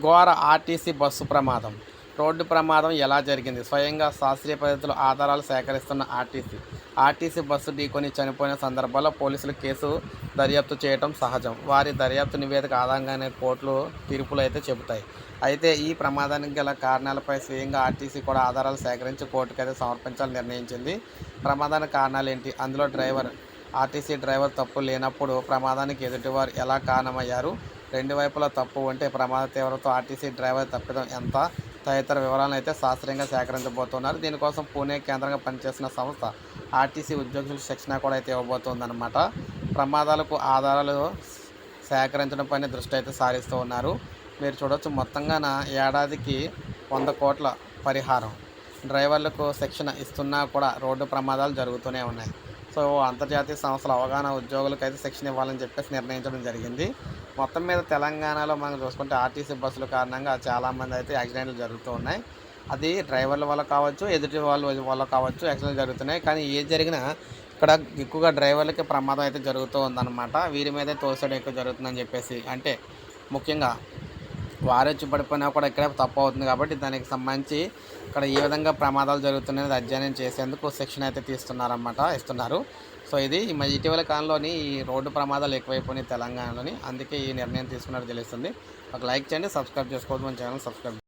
ఘోర RTC bus ప్రమాదం. Road ప్రమాదం ఎలా జరిగింది? స్వయంగా శాస్త్రీయ పద్ధతిలో ఆధారాలు సేకరిస్తున్న ఆర్టీసీ. ఆర్టీసీ బస్సు ఢీకొని చనిపోయిన సందర్భాల్లో పోలీసులు కేసు దర్యాప్తు చేయడం సహజం. వారి దర్యాప్తు నివేదిక ఆధారంగానే కోర్టులు తీర్పులు అయితే చెబుతాయి. అయితే ఈ ప్రమాదానికి గల కారణాలపై స్వయంగా ఆర్టీసీ కూడా ఆధారాలు సేకరించి కోర్టుకైతే సమర్పించాలని నిర్ణయించింది. ప్రమాదానికి కారణాలు ఏంటి అందులో డ్రైవర్ ఆర్టీసీ డ్రైవర్ తప్పు లేనప్పుడు ప్రమాదానికి ఎదుటివారు ఎలా కారణమయ్యారు? రెండు వైపులా తప్పు ఉంటే ప్రమాద తీవ్రత ఆర్టీసీ డ్రైవర్ తప్పిదం ఎంత? తదితర వివరాలను అయితే శాస్త్రీయంగా సేకరించబోతున్నారు. దీనికోసం పూణే కేంద్రంగా పనిచేసిన సంస్థ ఆర్టీసీ ఉద్యోగులకు శిక్షణ కూడా అయితే ఇవ్వబోతుందన్నమాట. ప్రమాదాలకు ఆధారాలు సేకరించడం పైన దృష్టి అయితే సారిస్తూ ఉన్నారు. మీరు చూడవచ్చు మొత్తంగాన ఏడాదికి వంద కోట్ల పరిహారం డ్రైవర్లకు శిక్షణ ఇస్తున్నా కూడా రోడ్డు ప్రమాదాలు జరుగుతూనే ఉన్నాయి. సో అంతర్జాతీయ సంస్థల అవగాహన ఉద్యోగులకు అయితే శిక్షణ ఇవ్వాలని చెప్పేసి నిర్ణయించడం జరిగింది. మొత్తం మీద తెలంగాణలో మనం చూసుకుంటే ఆర్టీసీ బస్సుల కారణంగా చాలామంది అయితే యాక్సిడెంట్లు జరుగుతూ ఉన్నాయి. అది డ్రైవర్ల వల్ల కావచ్చు ఎదుటి వాళ్ళ వల్ల కావచ్చు యాక్సిడెంట్లు జరుగుతున్నాయి. కానీ ఏది జరిగినా ఇక్కడ ఎక్కువగా డ్రైవర్లకి ప్రమాదం అయితే జరుగుతూ ఉందన్నమాట. వీరి మీదే తోసడం ఎక్కువ జరుగుతుందని చెప్పేసి అంటే ముఖ్యంగా వారే పడిపోయినా కూడా ఇక్కడ తప్పు అవుతుంది కాబట్టి దానికి సంబంధించి ఇక్కడ ఏ విధంగా ప్రమాదాలు జరుగుతున్నాయని అధ్యయనం చేసేందుకు శిక్షణ అయితే తీస్తున్నారన్నమాట ఇస్తున్నారు. సో ఇది ఇటీవల కాలంలోని ఈ రోడ్డు ప్రమాదాలు ఎక్కువైపోయినాయి తెలంగాణలోని. అందుకే ఈ నిర్ణయం తీసుకున్నట్టు తెలుస్తుంది. ఒక లైక్ చేయండి సబ్స్క్రైబ్ చేసుకోవద్దు మన ఛానల్ సబ్స్క్రైబ్